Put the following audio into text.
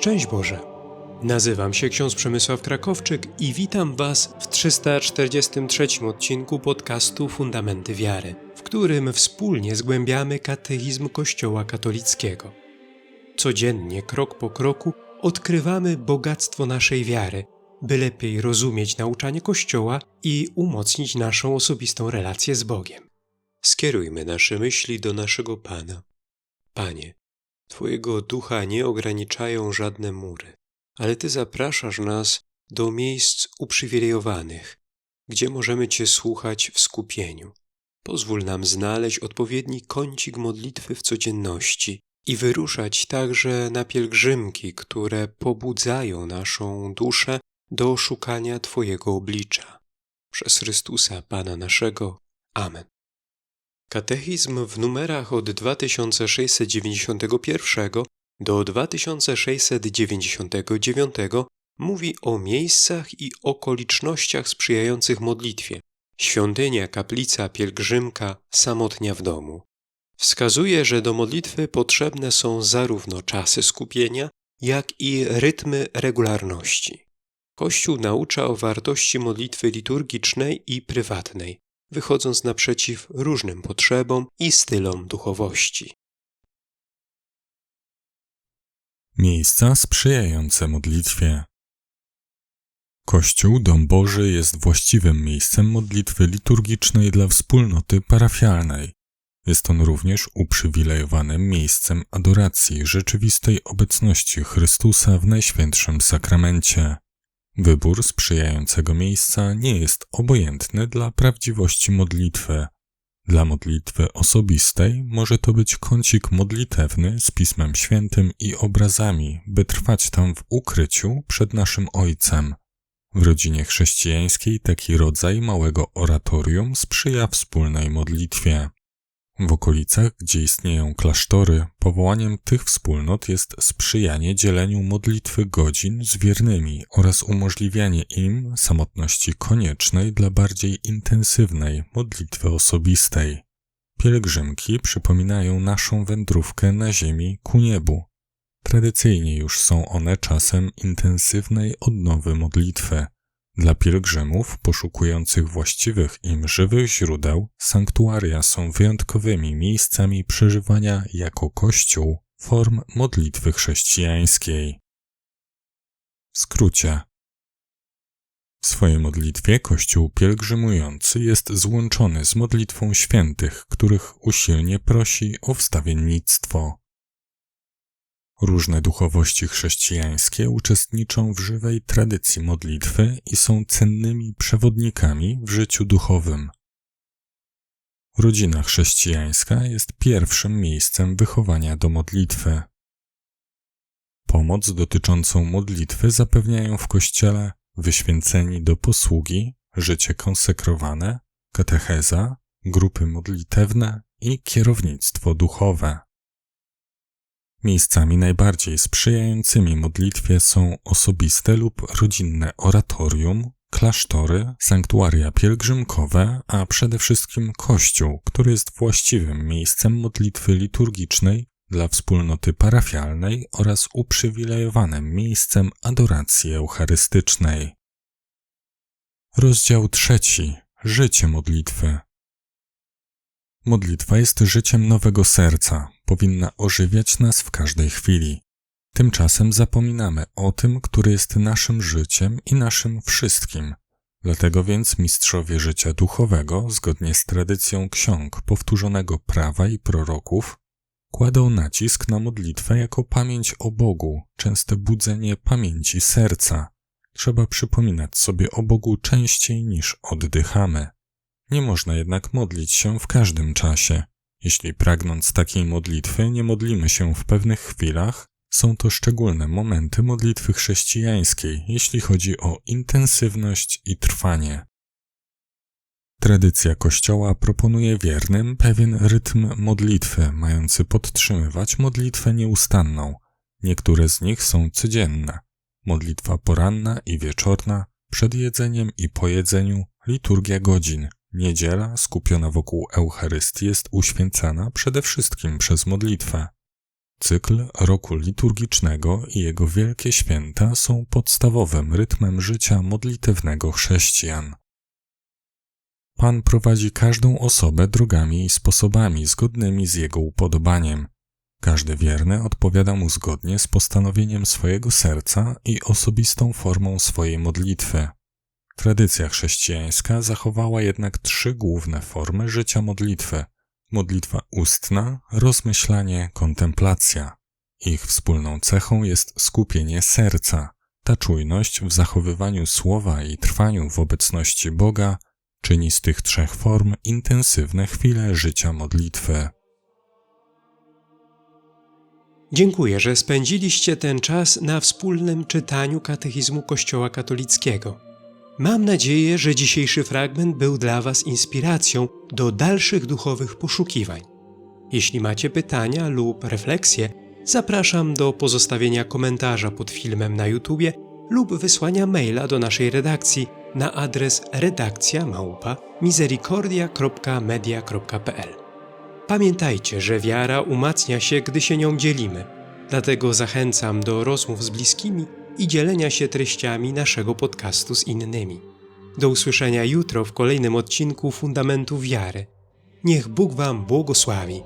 Szczęść Boże! Nazywam się ksiądz Przemysław Krakowczyk i witam Was w 343 odcinku podcastu Fundamenty Wiary, w którym wspólnie zgłębiamy katechizm Kościoła katolickiego. Codziennie, krok po kroku, odkrywamy bogactwo naszej wiary, by lepiej rozumieć nauczanie Kościoła i umocnić naszą osobistą relację z Bogiem. Skierujmy nasze myśli do naszego Pana. Panie, Twojego ducha nie ograniczają żadne mury, ale Ty zapraszasz nas do miejsc uprzywilejowanych, gdzie możemy Cię słuchać w skupieniu. Pozwól nam znaleźć odpowiedni kącik modlitwy w codzienności i wyruszać także na pielgrzymki, które pobudzają naszą duszę do szukania Twojego oblicza. Przez Chrystusa, Pana naszego. Amen. Katechizm w numerach od 2691 do 2699 mówi o miejscach i okolicznościach sprzyjających modlitwie. Świątynia, kaplica, pielgrzymka, samotnia w domu. Wskazuje, że do modlitwy potrzebne są zarówno czasy skupienia, jak i rytmy regularności. Kościół naucza o wartości modlitwy liturgicznej i prywatnej, wychodząc naprzeciw różnym potrzebom i stylom duchowości. Miejsca sprzyjające modlitwie. Kościół, Dom Boży, jest właściwym miejscem modlitwy liturgicznej dla wspólnoty parafialnej. Jest on również uprzywilejowanym miejscem adoracji rzeczywistej obecności Chrystusa w Najświętszym Sakramencie. Wybór sprzyjającego miejsca nie jest obojętny dla prawdziwości modlitwy. Dla modlitwy osobistej może to być kącik modlitewny z Pismem Świętym i obrazami, by trwać tam w ukryciu przed naszym Ojcem. W rodzinie chrześcijańskiej taki rodzaj małego oratorium sprzyja wspólnej modlitwie. W okolicach, gdzie istnieją klasztory, powołaniem tych wspólnot jest sprzyjanie dzieleniu modlitwy godzin z wiernymi oraz umożliwianie im samotności koniecznej dla bardziej intensywnej modlitwy osobistej. Pielgrzymki przypominają naszą wędrówkę na ziemi ku niebu. Tradycyjnie już są one czasem intensywnej odnowy modlitwy. Dla pielgrzymów poszukujących właściwych im żywych źródeł, sanktuaria są wyjątkowymi miejscami przeżywania jako Kościół form modlitwy chrześcijańskiej. W skrócie. W swojej modlitwie Kościół pielgrzymujący jest złączony z modlitwą świętych, których usilnie prosi o wstawiennictwo. Różne duchowości chrześcijańskie uczestniczą w żywej tradycji modlitwy i są cennymi przewodnikami w życiu duchowym. Rodzina chrześcijańska jest pierwszym miejscem wychowania do modlitwy. Pomoc dotyczącą modlitwy zapewniają w Kościele wyświęceni do posługi, życie konsekrowane, katecheza, grupy modlitewne i kierownictwo duchowe. Miejscami najbardziej sprzyjającymi modlitwie są osobiste lub rodzinne oratorium, klasztory, sanktuaria pielgrzymkowe, a przede wszystkim kościół, który jest właściwym miejscem modlitwy liturgicznej dla wspólnoty parafialnej oraz uprzywilejowanym miejscem adoracji eucharystycznej. Rozdział trzeci. Życie modlitwy. Modlitwa jest życiem nowego serca, powinna ożywiać nas w każdej chwili. Tymczasem zapominamy o tym, który jest naszym życiem i naszym wszystkim. Dlatego więc mistrzowie życia duchowego, zgodnie z tradycją ksiąg powtórzonego prawa i proroków, kładą nacisk na modlitwę jako pamięć o Bogu, częste budzenie pamięci serca. Trzeba przypominać sobie o Bogu częściej niż oddychamy. Nie można jednak modlić się w każdym czasie. Jeśli pragnąc takiej modlitwy nie modlimy się w pewnych chwilach, są to szczególne momenty modlitwy chrześcijańskiej, jeśli chodzi o intensywność i trwanie. Tradycja Kościoła proponuje wiernym pewien rytm modlitwy, mający podtrzymywać modlitwę nieustanną. Niektóre z nich są codzienne. Modlitwa poranna i wieczorna, przed jedzeniem i po jedzeniu, liturgia godzin, Niedziela, skupiona wokół Eucharystii, jest uświęcana przede wszystkim przez modlitwę. Cykl roku liturgicznego i jego wielkie święta są podstawowym rytmem życia modlitewnego chrześcijan. Pan prowadzi każdą osobę drogami i sposobami zgodnymi z jego upodobaniem. Każdy wierny odpowiada mu zgodnie z postanowieniem swojego serca i osobistą formą swojej modlitwy. Tradycja chrześcijańska zachowała jednak trzy główne formy życia modlitwy: modlitwa ustna, rozmyślanie, kontemplacja. Ich wspólną cechą jest skupienie serca. Ta czujność w zachowywaniu słowa i trwaniu w obecności Boga czyni z tych trzech form intensywne chwile życia modlitwy. Dziękuję, że spędziliście ten czas na wspólnym czytaniu katechizmu Kościoła katolickiego. Mam nadzieję, że dzisiejszy fragment był dla Was inspiracją do dalszych duchowych poszukiwań. Jeśli macie pytania lub refleksje, zapraszam do pozostawienia komentarza pod filmem na YouTube lub wysłania maila do naszej redakcji na adres redakcja małpa misericordia.media.pl. Pamiętajcie, że wiara umacnia się, gdy się nią dzielimy. Dlatego zachęcam do rozmów z bliskimi i dzielenia się treściami naszego podcastu z innymi. Do usłyszenia jutro w kolejnym odcinku Fundamentu Wiary. Niech Bóg Wam błogosławi.